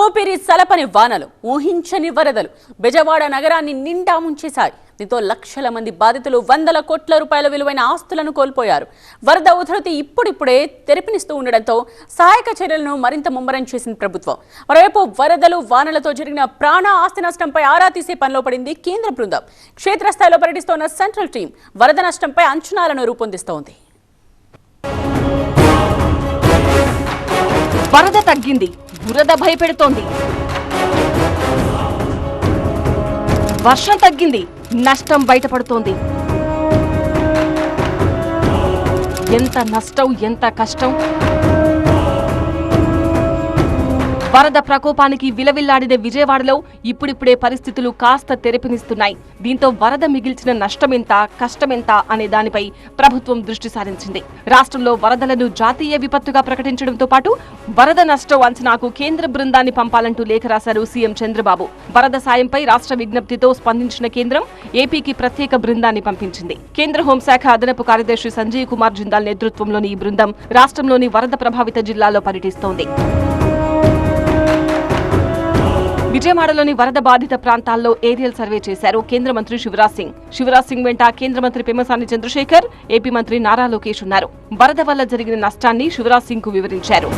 ఊపిరి సలపని వానలు ఊహించని వరదలు. బెజవాడ నగరాన్ని నిండా ముంచేశాయి. దీంతో లక్షల మంది బాధితులు వందల కోట్ల రూపాయల విలువైన ఆస్తులను కోల్పోయారు. వరద ఉధృతి ఇప్పుడిప్పుడే తెరిపినిస్తూ ఉండడంతో సహాయక చర్యలను మరింత ముమ్మరం చేసింది ప్రభుత్వం. మరోవైపు వరదలు వానలతో జరిగిన ప్రాణ ఆస్తి నష్టంపై ఆరా తీసే పనిలో పడింది కేంద్ర బృందం. క్షేత్రస్థాయిలో పర్యటిస్తోన్న సెంట్రల్ టీం వరద నష్టంపై అంచనాలను రూపొందిస్తోంది. వరద తగ్గింది. బురద భయపెడుతోంది. వర్షం తగ్గింది. నష్టం బయటపడుతోంది. ఎంత నష్టం ఎంత కష్టం. వరద ప్రకోపానికి విలవిల్లాడిన విజయవాడలో ఇప్పుడిప్పుడే పరిస్థితులు కాస్త తెరపినిస్తున్నాయి. దీంతో వరద మిగిల్చిన నష్టమెంత కష్టమెంత అనే దానిపై ప్రభుత్వం దృష్టి సారించింది. రాష్ట్రంలో వరదలను జాతీయ విపత్తుగా ప్రకటించడంతో పాటు వరద నష్టం అంచనాకు కేంద్ర బృందాన్ని పంపాలంటూ లేఖ రాశారు సీఎం చంద్రబాబు. వరద సాయంపై రాష్ట్ర విజ్ఞప్తితో స్పందించిన కేంద్రం ఏపీకి ప్రత్యేక బృందాన్ని పంపించింది. కేంద్ర హోంశాఖ అదనపు కార్యదర్శి సంజయ్ కుమార్ జిందాల్ నేతృత్వంలోని ఈ బృందం రాష్ట్రంలోని వరద ప్రభావిత జిల్లాలో పర్యటిస్తోంది. విజయవాడలోని వరద బాధిత ప్రాంతాల్లో ఏరియల్ సర్వే చేశారు కేంద్ర మంత్రి శివరాజ్ సింగ్. శివరాజ్ సింగ్ వెంట కేంద్ర మంత్రి పెమ్మసాని చంద్రశేఖర్ ఏపీ మంత్రి నారా లోకేష్ ఉన్నారు. వరద వల్ల జరిగిన నష్టాన్ని శివరాజ్ సింగ్కు వివరించారు.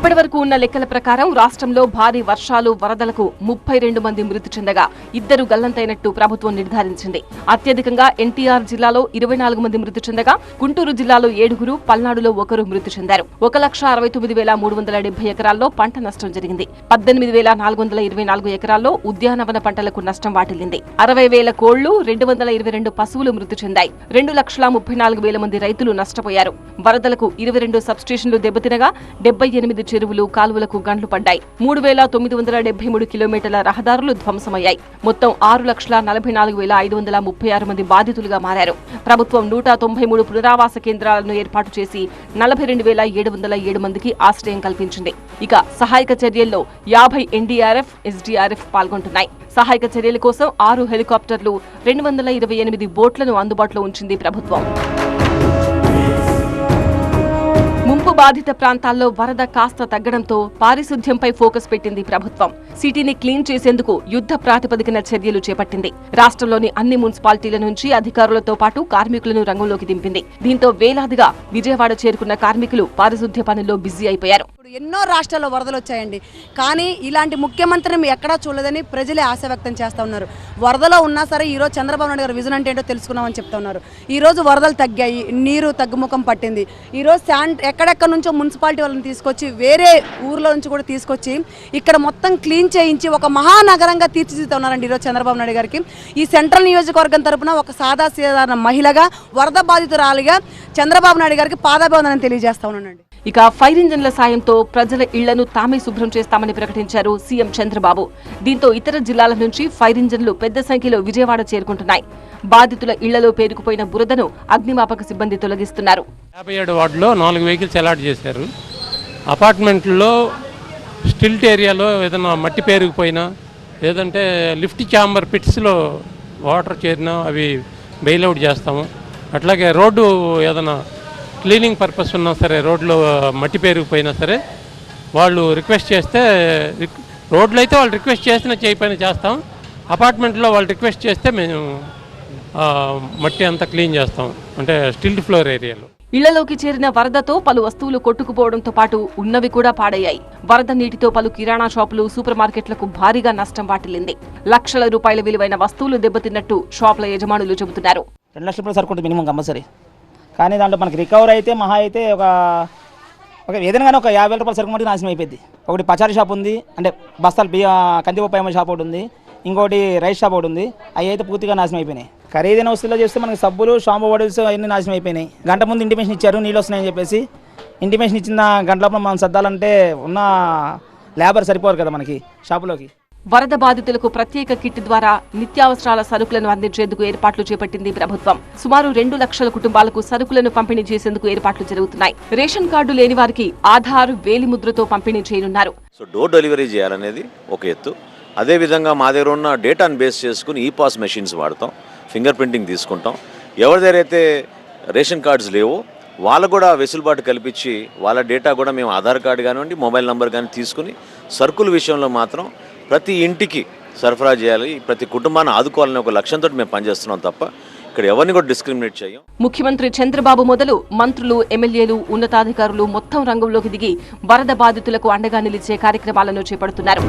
ఇప్పటి వరకు ఉన్న లెక్కల ప్రకారం రాష్ట్రంలో భారీ వర్షాలు వరదలకు ముప్పై రెండు మంది మృతి చెందగా ఇద్దరు గల్లంతైనట్టు ప్రభుత్వం నిర్ధారించింది. అత్యధికంగా ఎన్టీఆర్ జిల్లాలో ఇరవై నాలుగు మంది మృతి చెందగా గుంటూరు జిల్లాలో ఏడుగురు పల్నాడులో ఒకరు మృతి చెందారు. ఒక లక్ష అరవై తొమ్మిది వేల మూడు వందల డెబ్బై ఎకరాల్లో పంట నష్టం జరిగింది. పద్దెనిమిది వేల నాలుగు వందల ఇరవై నాలుగు ఎకరాల్లో ఉద్యానవన పంటలకు నష్టం వాటిల్లింది. అరవై వేల కోళ్ళు రెండు వందల ఇరవై రెండు పశువులు మృతి చెందాయి. రెండు లక్షల ముప్పై నాలుగు వేల మంది రైతులు నష్టపోయారు. వరదలకు ఇరవై రెండు సబ్స్టేషన్లు దెబ్బతినగా డెబ్బై ఎనిమిది చెరువులు కాలువలకు గండ్లు పడ్డాయి. మూడు వేల తొమ్మిది వందల డెబ్బై మూడు కిలోమీటర్ల రహదారులు ధ్వంసమయ్యాయి. మొత్తం ఆరు లక్షల నలభై నాలుగు వేల ఐదు వందల ముప్పై ఆరు మంది బాధితులుగా మారారు. ప్రభుత్వం నూట తొంభై మూడు పునరావాస కేంద్రాలను ఏర్పాటు చేసి నలభై రెండు వేల ఏడు వందల ఏడు మందికి ఆశ్రయం కల్పించింది. ఇక సహాయక చర్యల్లో యాభై ఎన్డీఆర్ఎఫ్ ఎస్డీఆర్ఎఫ్ పాల్గొంటున్నాయి. సహాయక చర్యల కోసం ఆరు హెలికాప్టర్లు రెండు వందల ఇరవై ఎనిమిది బోట్లను అందుబాటులో ఉంచింది ప్రభుత్వం. బాధిత ప్రాంతాల్లో వరద కాస్త తగ్గడంతో పారిశుధ్యంపై ఫోకస్ పెట్టింది ప్రభుత్వం. సిటీని క్లీన్ చేసేందుకు యుద్ధ ప్రాతిపదికన చర్యలు చేపట్టింది. రాష్ట్రంలోని అన్ని మున్సిపాలిటీల నుంచి అధికారులతో పాటు కార్మికులను రంగంలోకి దింపింది. దీంతో వేలాదిగా విజయవాడ చేరుకున్న కార్మికులు పారిశుధ్య పనుల్లో బిజీ అయిపోయారు. ఎన్నో రాష్ట్రాల్లో వరదలు వచ్చాయండి. కానీ ఇలాంటి ముఖ్యమంత్రిని ఎక్కడా చూడలేదని ప్రజలే ఆశ వ్యక్తం చేస్తూ ఉన్నారు. వరదలో ఉన్నా సరే ఈరోజు చంద్రబాబు నాయుడు గారు విజన్ అంటే ఏంటో తెలుసుకున్నామని చెప్తా ఉన్నారు. ఈ రోజు వరదలు తగ్గాయి నీరు తగ్గుముఖం పట్టింది. ఈరోజు శాండ్ ఎక్కడెక్కడ నుంచో మున్సిపాలిటీ వాళ్ళని తీసుకొచ్చి వేరే ఊర్లో నుంచి కూడా తీసుకొచ్చి ఇక్కడ మొత్తం క్లీన్ చేయించి ఒక మహానగరంగా తీర్చిదిద్దుతా ఉన్నారండి ఈరోజు చంద్రబాబు నాయుడు గారికి. ఈ సెంట్రల్ నియోజకవర్గం తరపున ఒక సాదా సాధారణ మహిళగా వరద బాధితురాలిగా చంద్రబాబు నాయుడు గారికి పాదాభివందనం తెలియజేస్తా ఉన్నానండి. ఇక ఫైర్ ఇంజన్ల సాయంతో ప్రజల ఇళ్ళను తామే శుభ్రం చేస్తామని ప్రకటించారు సీఎం చంద్రబాబు. దీంతో ఇతర జిల్లాల నుంచి ఫైర్ ఇంజన్లు పెద్ద సంఖ్యలో విజయవాడ చేరుకుంటున్నాయి. బాధితుల ఇళ్ళలో పేరుకుపోయిన బురదను అగ్నిమాపక సిబ్బంది తొలగిస్తున్నారు. యాభై ఏడు వార్డులో నాలుగు వెహికల్స్ అలాట్ చేశారు. అపార్ట్మెంట్లో స్టిల్ట్ ఏరియాలో ఏదైనా మట్టి పేరుకుపోయినా లేదంటే లిఫ్ట్ ఛాంబర్ పిట్స్లో వాటర్ చేరినా అవి బెయిల్అవుట్ చేస్తాము. అట్లాగే రోడ్డు ఏదైనా క్లీనింగ్ పర్పస్ ఉన్నా సరే రోడ్లో మట్టి పేరుకుపోయినా సరే వాళ్ళు రిక్వెస్ట్ చేస్తే రోడ్లో అయితే వాళ్ళు రిక్వెస్ట్ చేసిన చేయపైన చేస్తాం. అపార్ట్మెంట్లో వాళ్ళు రిక్వెస్ట్ చేస్తే మేము మట్టి అంతా క్లీన్ చేస్తాం. అంటే స్టిల్ట్ ఫ్లోర్ ఏరియాలో. ఇళ్ళలోకి చేరిన వరదతో పలు వస్తువులు కొట్టుకుపోవడంతో పాటు ఉన్నవి కూడా పాడయ్యాయి. వరద నీటితో పలు కిరాణా షాపులు సూపర్ మార్కెట్లకు భారీగా నష్టం వాటిల్లింది. లక్షల రూపాయల విలువైన వస్తువులు దెబ్బతిన్నట్టు షాపుల యజమానులు చెబుతున్నారు. రెండు లక్షల రూపాయలు సరుకుంటుంది మినిమం కంపల్సరీ కానీ దాంట్లో మనకి రికవర్ అయితే మహా అయితే ఒక ఒక ఏదైనా కానీ ఒక యాభై వేల రూపాయలు సరుకు మటుకు నాశనం అయిపోయింది. ఒకటి పచారీ షాప్ ఉంది అంటే బస్తాలు బియ్య కందిపప్పు షాప్ ఒకటి ఉంది ఇంకోటి రైస్ షాప్ ఒకటి ఉంది అవి అయితే పూర్తిగా నాశనం అయిపోయినాయి. ఖరీదైన వస్తువుల్లో చేస్తే మనకి సబ్బులు షాంపూ బాటిల్స్ అవన్నీ నాశనం అయిపోయినాయి. గంట ముందు ఇంటిమేషన్ ఇచ్చారు నీళ్ళు వస్తున్నాయని చెప్పేసి. ఇంటిమేషన్ ఇచ్చిన గంట లోపల మనం సర్దాలంటే ఉన్న లేబర్ సరిపోరు కదా మనకి షాపులోకి వరద బాధితులకు ప్రత్యేక కిట్ ద్వారా నిత్యావసరాల సరుకులను అందించేందుకు ఏర్పాట్లు చేపట్టింది ప్రభుత్వం. సుమారు రెండు లక్షల కుటుంబాలకు సరుకులను పంపిణీ చేసేందుకు ఏర్పాట్లు జరుగుతున్నాయి. రేషన్ కార్డు లేని వారికి ఆధార్ వేలిముద్రతో పంపిణీ చేయనున్నారు. సో డోర్ డెలివరీ చేయాలనేది ఒక ఎత్తు. అదేవిధంగా మా దగ్గర ఉన్న డేటాను బేస్ చేసుకుని ఈ పాస్ మెషిన్స్ వాడతాం. ఫింగర్ ప్రింటింగ్ తీసుకుంటాం. ఎవరి దగ్గర అయితే రేషన్ కార్డ్స్ లేవో వాళ్ళకు కూడా వెసులుబాటు కల్పించి వాళ్ళ డేటా కూడా మేము ఆధార్ కార్డు కానివ్వండి మొబైల్ నెంబర్ కానీ తీసుకుని సరుకుల విషయంలో మాత్రం ప్రతి ఇంటికి సరఫరా చేయాలి ప్రతి కుటుంబాన్ని ఆదుకోవాలనే ఒక లక్ష్యంతో మేము పనిచేస్తున్నాం తప్ప ఇక్కడ ఎవరిని కూడా డిస్క్రిమినేట్ చేయం. ముఖ్యమంత్రి చంద్రబాబు మొదలు మంత్రులు ఎమ్మెల్యేలు ఉన్నతాధికారులు మొత్తం రంగంలోకి దిగి వరద బాధితులకు అండగా నిలిచే కార్యక్రమాలను చేపడుతున్నారు.